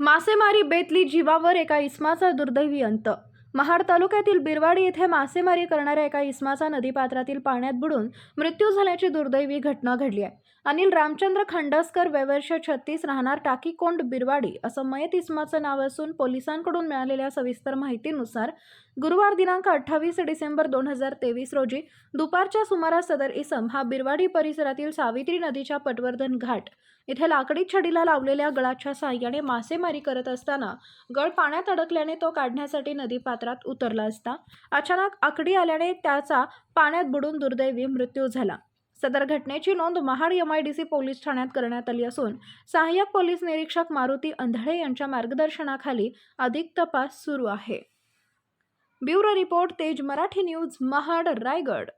मासेमारी बेतली जीवावर एका इस्माचा दुर्दैवी अंत. महाड तालुक्यातील बिरवाडी येथे मासेमारी करणाऱ्या एका इस्माचा नदीपात्रातील पाण्यात बुडून मृत्यू झाल्याची दुर्दैवी घटना घडली आहे. अनिल रामचंद्र खंडसकर वयवर्ष छत्तीस राहणार टाकीकोंड बिरवाडी असं मयत इस्माचं नाव असून पोलिसांकडून मिळालेल्या सविस्तर माहितीनुसार गुरुवार दिनांक अठ्ठावीस डिसेंबर दोन हजार तेवीस रोजी दुपारच्या सुमारास सदर इसम हा बिरवाडी परिसरातील सावित्री नदीच्या पटवर्धन घाट इथे लाकडी छडीला लावलेल्या गळाच्या साह्याने मासेमारी करत असताना गळ पाण्यात अडकल्याने तो काढण्यासाठी नदीपात्रात उतरला असता अचानक आकडी आल्याने त्याचा पाण्यात बुडून दुर्दैवी मृत्यू झाला. सदर घटनेची नोंद Mahad M I D C police ठाण्यात करण्यात आली असून सहाय्यक पोलीस निरीक्षक मारुती अंधळे यांच्या मार्गदर्शनाखाली अधिक तपास सुरू आहे. ब्युरो रिपोर्ट तेज मराठी न्यूज महाड रायगड.